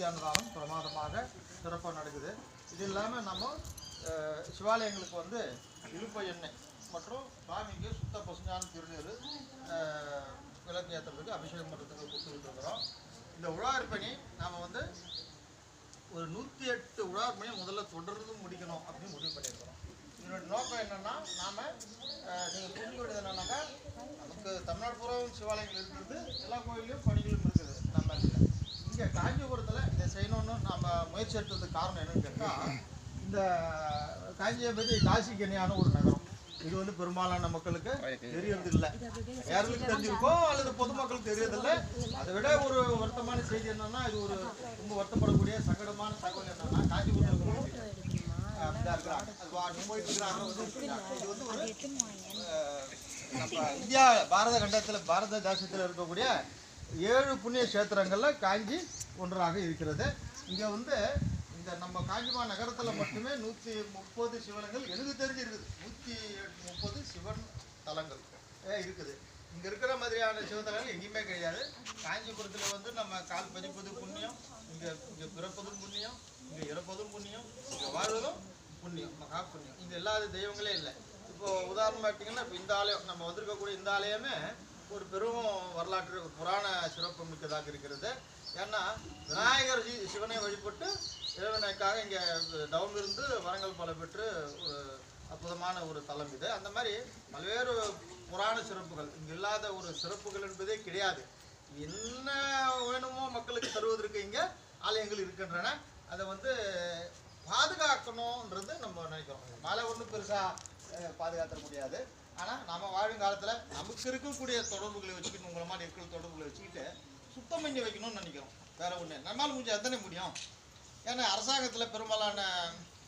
மூர்த்தி பிரமாதமாக சிறப்பாக நடக்குது. இது இல்லாமல் நம்ம சிவாலயங்களுக்கு வந்து இழுப்ப எண்ணெய் மற்றும் சுவாமிக்கு சுத்த பசுஞ்சான திருநீர் விளக்கு ஏற்றுறதுக்கு அபிஷேகம் பண்ணுறதுக்கு கொடுத்துக்கிட்டு இருக்கிறோம். இந்த உழார்பணி நாம் வந்து ஒரு நூற்றி எட்டு உழார்பணியை முதல்ல தொடர்ந்து முடிக்கணும் அப்படின்னு முடிவு பண்ணியிருக்கிறோம். இதனுடைய நோக்கம் என்னென்னா நாம் நீங்கள் புரிஞ்சு புரிஞ்சுக்க வேண்டியது என்னன்னாக்கா நமக்கு தமிழ்நாடு பூராவும் சிவாலயங்கள் இருக்கிறது எல்லா கோயிலையும் பணிகளும் இருக்குது. நம்ம இங்கே காஞ்சிபுரத்தில் செய்யணும்னு நம்ம முயற்சி எடுத்ததுக்கு காரணம் என்னன்னு கேட்டால் இந்த காஞ்சியை காசி காசிக்கு ஒரு நகரம். இது வந்து பெரும்பாலான மக்களுக்கு தெரியறதில்லை யாருக்கு தெரிஞ்சிருக்கோம் அல்லது பொதுமக்களுக்கு தெரியறதில்லை அதை விட ஒரு வருத்தமான செய்தி என்னன்னா இது ஒரு ரொம்ப வருத்தப்படக்கூடிய சங்கடமான தகவல் என்னன்னா காஞ்சிபுரத்தில் வந்து இது வந்து நம்ம இந்தியா பாரத கண்டத்தில் பாரத தேசத்தில் இருக்கக்கூடிய ஏழு புண்ணிய கஷேத்திரங்கள்ல காஞ்சி ஒன்றாக இருக்கிறது. இங்கே வந்து இந்த நம்ம காஞ்சிமா நகரத்தில் மட்டுமே நூற்றி முப்பது சிவனங்கள் எனக்கு தெரிஞ்சு இருக்குது. நூத்தி முப்பது சிவன் தலங்கள் இருக்குது. இங்கே இருக்கிற மாதிரியான சிவத்தலங்கள் எங்கேயுமே கிடையாது. காஞ்சிபுரத்தில் வந்து நம்ம கால் பதிப்பது புண்ணியம் இங்கே இங்கே பிறப்பதும் புண்ணியம் இங்கே இறப்பதும் புண்ணியம் இங்கே வாழ்வதும் புண்ணியம் மகா புண்ணியம். இங்கே இல்லாத தெய்வங்களே இல்லை. இப்போ உதாரணம் பார்த்தீங்கன்னா இப்போ இந்த ஆலயம் நம்ம வந்திருக்கக்கூடிய இந்த ஆலயமே ஒரு பெரும் வரலாற்று புராண சிறப்பு மிக்கதாக இருக்கிறது. ஏன்னா விநாயகர் சிவனை வழிபட்டு இறைவனுக்காக இங்கே டவுன் இருந்து வரங்கள் பல பெற்று ஒரு அற்புதமான ஒரு தலம் இது. அந்த மாதிரி பல்வேறு புராண சிறப்புகள் இங்கே இல்லாத ஒரு சிறப்புகள் என்பதே கிடையாது. என்ன வேணுமோ மக்களுக்கு தருவதற்கு இங்கே ஆலயங்கள் இருக்கின்றன. அதை வந்து பாதுகாக்கணுன்றது நம்ம நினைக்கிறோம். மழை ஒன்றும் பெருசாக பாதுகாத்த முடியாது. ஆனால் நம்ம வாழும் காலத்தில் நமக்கு இருக்கக்கூடிய தொடர்புகளை வச்சுக்கிட்டு உங்களை மாதிரி இருக்கிற தொடர்புகளை வச்சுக்கிட்டு சுத்தம் பண்ணி வைக்கணும்னு நினைக்கிறோம். வேற ஒன்று நம்மளால முடிஞ்ச எத்தனை முடியும்? ஏன்னா அரசாங்கத்தில் பெரும்பாலான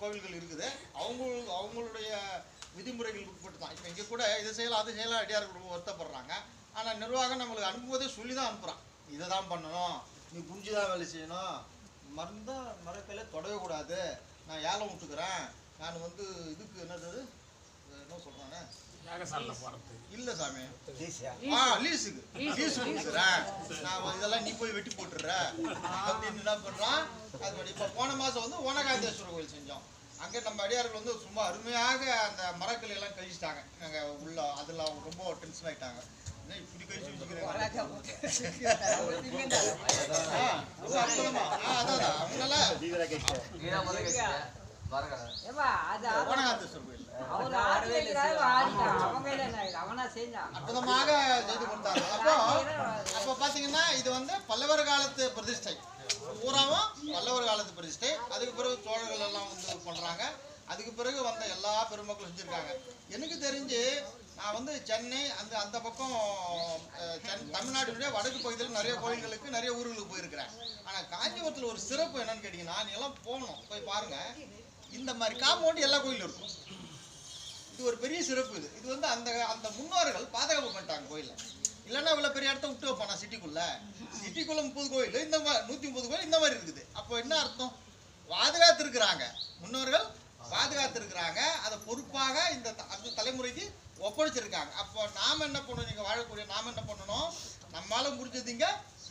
கோவில்கள் இருக்குது. அவங்க அவங்களுடைய விதிமுறைகளுக்கு உட்பட்டு தான். இப்போ இங்கே கூட இதை செய்யலாம் அது செய்யலாம் அடியார்கள் ரொம்ப வருத்தப்படுறாங்க. ஆனால் நிர்வாகம் நம்மளுக்கு அனுப்புவதே சொல்லி தான் அனுப்புகிறான் இதை தான் பண்ணணும். நீ குஞ்சு தான் வேலை செய்யணும். மருந்தா மரக்கையில தொடவே கூடாது. நான் ஏலம் விட்டுக்கிறேன். நான் வந்து இதுக்கு என்னது என்ன சொல்கிறாங்க இல்லை சாமி. ஆ லீஸுக்கு லீஸ் கொடுக்குறேன் நான் இதெல்லாம் நீ போய் வெட்டி போட்டுடுற. அப்படின்னு என்ன பண்றான். அது இப்போ போன மாசம் வந்து ஓனகாந்தேஸ்வரர் கோயில் செஞ்சோம். அங்கே நம்ம அடியார்கள் வந்து சும்மா அருமையாக அந்த மரக்கலை எல்லாம் கழிச்சிட்டாங்க. உள்ள அதில் அவங்க ரொம்ப டென்ஷன் ஆயிட்டாங்க. என்ன இப்படி கழிச்சு வச்சுக்கிறேன் அதான். அற்புதமாக செய்து கொடுத்தாங்க. அப்போ அப்போ பார்த்தீங்கன்னா இது வந்து பல்லவர் காலத்து பிரதிஷ்டை. பூராவும் பல்லவர் காலத்து பிரதிஷ்டை. அதுக்கு பிறகு சோழர்கள் எல்லாம் வந்து பண்றாங்க. அதுக்கு பிறகு வந்த எல்லா பெருமக்களும் செஞ்சிருக்காங்க. எனக்கு தெரிஞ்சு நான் வந்து சென்னை அந்த அந்த பக்கம் தமிழ்நாட்டுடைய வடக்கு பகுதியில் நிறைய கோயில்களுக்கு நிறைய ஊர்களுக்கு போயிருக்கிறேன். ஆனால் காஞ்சிபுரத்தில் ஒரு சிறப்பு என்னன்னு கேட்டிங்கன்னா நீ எல்லாம் போகணும். போய் பாருங்க. இந்த மாதிரி காம்பவுண்ட் எல்லா கோயிலும் இருக்கும். இது ஒரு பெரிய சிறப்பு இது. இது வந்து அந்த அந்த முன்னோர்கள் பாதுகாப்பு பண்ணிட்டாங்க கோயிலில். இல்லைன்னா இவ்வளோ பெரிய இடத்த விட்டு வைப்பானா சிட்டிக்குள்ள? சிட்டிக்குள்ள முப்பது கோயில் இந்த மாதிரி நூற்றி முப்பது கோயில் இந்த மாதிரி இருக்குது. அப்போ என்ன அர்த்தம்? பாதுகாத்திருக்கிறாங்க. முன்னோர்கள் பாதுகாத்திருக்கிறாங்க. அதை பொறுப்பாக இந்த த- அந்த தலைமுறைக்கு ஒப்படைச்சிருக்காங்க. அப்போ நாம் என்ன பண்ணணும்? நீங்கள் வாழக்கூடிய நாம் என்ன பண்ணணும்? நம்மளால முடிஞ்சதுங்க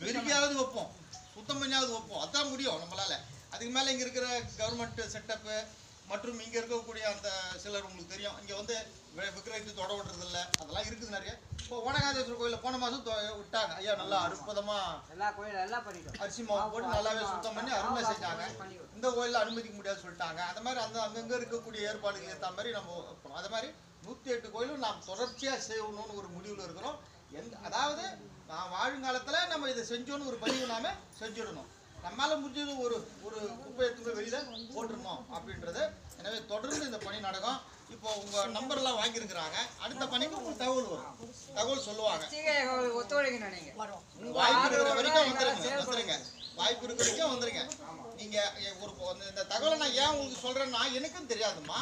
பெருக்கியாவது வைப்போம். சுத்தம் பண்ணியாவது வைப்போம். அதான் முடியும் நம்மளால. அதுக்கு மேலே இங்கே இருக்கிற கவர்மெண்ட் செட்டப்பு மற்றும் இங்கே இருக்கக்கூடிய அந்த சிலர் உங்களுக்கு தெரியும். இங்கே வந்து வி- விக்கிரகத்தை தொட விடுறது இல்ல. அதெல்லாம் இருக்குது நிறைய. இப்போ ஓனகாதேஸ்வரர் கோயிலில் போன மாதம் விட்டாங்க. ஐயா நல்லா அற்புதமாக எல்லா கோயிலும் எல்லாம் பண்ணிட்டோம். அரிசி மாவு போட்டு நல்லாவே சுத்தம் பண்ணி அருமை செஞ்சாங்க. இந்த கோயிலில் அனுமதிக்க முடியாது சொல்லிட்டாங்க. அந்த மாதிரி அந்த அங்கங்கே இருக்கக்கூடிய ஏற்பாடுகள் ஏற்ற மாதிரி நம்ம வைப்போம். அது மாதிரி நூற்றி எட்டு கோயிலும் நாம் தொடர்ச்சியாக செய்யணும்னு ஒரு முடிவில் இருக்கிறோம். எந்த அதாவது நான் வாழுங்காலத்தில் நம்ம இதை செஞ்சோன்னு ஒரு பதிவு நாம செஞ்சிடணும். நம்மளால முடிஞ்சது ஒரு ஒரு குப்பை எடுத்து வெளியில போட்டுருணும் அப்படின்றது. எனவே தொடர்ந்து இந்த பணி நடக்கும். இப்போ உங்க நம்பர்லாம் வாங்கியிருக்கிறாங்க. அடுத்த பணிக்கு உங்களுக்கு தகவல் வரும். தகவல் சொல்லுவாங்க. ஒத்துழைக்கணும். வாய்ப்பு இருக்கிற வரைக்கும் வந்துருங்க. வந்துருங்க. வாய்ப்பு இருக்கிற வரைக்கும் வந்துருங்க. நீங்க எ- ஒரு இந்த- தகவலை நான் ஏன் உங்களுக்கு சொல்றேன்னா எனக்கும் தெரியாதும்மா.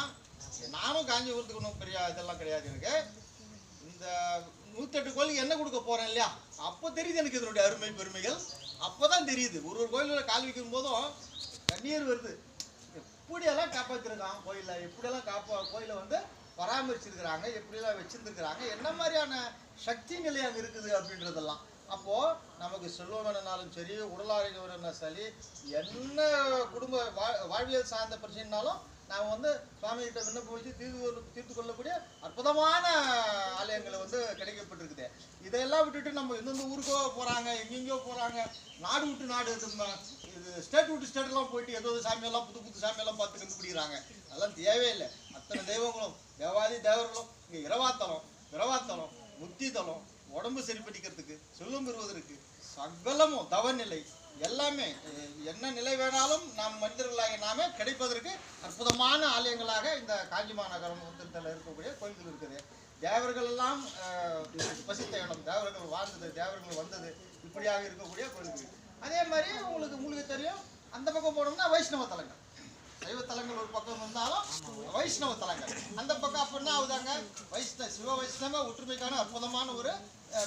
நானும் காஞ்சிபுரத்துக்கு ஒன்றும் பெரிய இதெல்லாம் கிடையாது எனக்கு. இந்த நூத்தெட்டு கோயிலுக்கு என்ன கொடுக்க போறேன் இல்லையா? அப்போ தெரியுது எனக்கு இதனுடைய அருமை பெருமைகள். அப்போதான் தெரியுது. ஒரு ஒரு கோயிலில் கால் வைக்கும் போதும் கண்ணீர் வருது. எப்படியெல்லாம் காப்பாற்றிருக்காங்க கோயிலை எப்படியெல்லாம் காப்பா கோயிலை வந்து பராமரிச்சிருக்கிறாங்க? எப்படியெல்லாம் வச்சுருந்துருக்கிறாங்க? என்ன மாதிரியான சக்தி நிலை அங்கே இருக்குது அப்படின்றதெல்லாம். அப்போது நமக்கு செல்வம் வேணும்னாலும் சரி உடல் ஆரோக்கியம் வேணும்னா சரி என்ன குடும்ப வா- வாழ்வியல் சார்ந்த பிரச்சனைனாலும் நாம் வந்து சுவாமிகிட்ட விண்ணப்பம் வச்சு தீர்த்து கொள்ள- தீர்த்து கொள்ளக்கூடிய அற்புதமான ஆலயங்களை வந்து கிடைக்கப்பட்டிருக்குது. இதையெல்லாம் விட்டுட்டு நம்ம எந்தெந்த ஊருக்கோ போகிறாங்க எங்கெங்கயோ போகிறாங்க நாடு விட்டு நாடு இது ஸ்டேட் விட்டு ஸ்டேட்லாம் போயிட்டு ஏதோ சாமியெல்லாம் புது புது சாமியெல்லாம் பார்த்து கண்டுபிடிக்கிறாங்க. அதெல்லாம் தேவையில்லை அத்தனை தெய்வங்களும் தேவாதி தேவர்களும் இங்கே இரவாத்தலம் இரவாத்தலம் முத்தி தலம் உடம்பு சரிப்படிக்கிறதுக்கு செல்வம் பெறுவதற்கு சகலமும் தவநிலை எல்லாமே என்ன நிலை வேணாலும் நாம் மனிதர்களாக நாமே கிடைப்பதற்கு அற்புதமான ஆலயங்களாக இந்த காஞ்சி மாநகரம் திருத்தல இருக்கக்கூடிய கோயில்கள் இருக்குது. தேவர்கள் எல்லாம் வசித்த இடம். தேவர்கள் வாழ்ந்தது தேவர்கள் வந்தது இப்படியாக இருக்கக்கூடிய கோயில்கள். அதே மாதிரி உங்களுக்கு உங்களுக்கு தெரியும் அந்த பக்கம் போனோம்னா வைஷ்ணவ தலங்கள். சைவ தலங்கள் ஒரு பக்கம் இருந்தாலும் வைஷ்ணவ தலங்கள். அந்த பக்கம் அப்படின்னா ஆகுதாங்க? வைஷ்ணவ சிவ வைஷ்ணவ ஒற்றுமைக்கான அற்புதமான ஒரு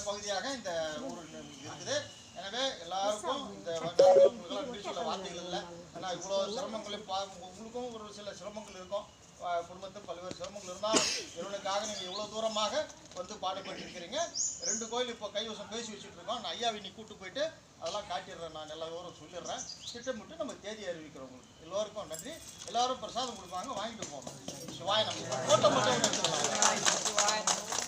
பகுதியாக இந்த ஊர் இருக்குது. எனவே எல்லாருக்கும் இந்த நன்றி சொல்ல வார்த்தைகள் இல்லை. ஏன்னா இவ்வளோ சிரமங்களை பா உங்களுக்கும் ஒரு சில சிரமங்கள் இருக்கும். குடும்பத்தில் பல்வேறு சிரமங்கள் இருந்தாலும் இவனுக்காக நீங்கள் இவ்வளோ தூரமாக வந்து பாடுபட்டு இருக்கிறீங்க ரெண்டு கோயில் இப்போ கைவசம் பேசி வச்சுட்டு இருக்கோம். நான் ஐயாவை நீ கூட்டு போயிட்டு அதெல்லாம் காட்டிடுறேன் நான் எல்லா விவரம் சொல்லிடுறேன். திட்டமிட்டு நம்ம தேதி அறிவிக்கிறோம் உங்களுக்கு. எல்லோருக்கும் நன்றி. எல்லாரும் பிரசாதம் கொடுப்பாங்க. வாங்கிட்டு போகணும் சிவாய் நம்ம ஃபோட்டோ மட்டும் எடுத்துக்கலாம்.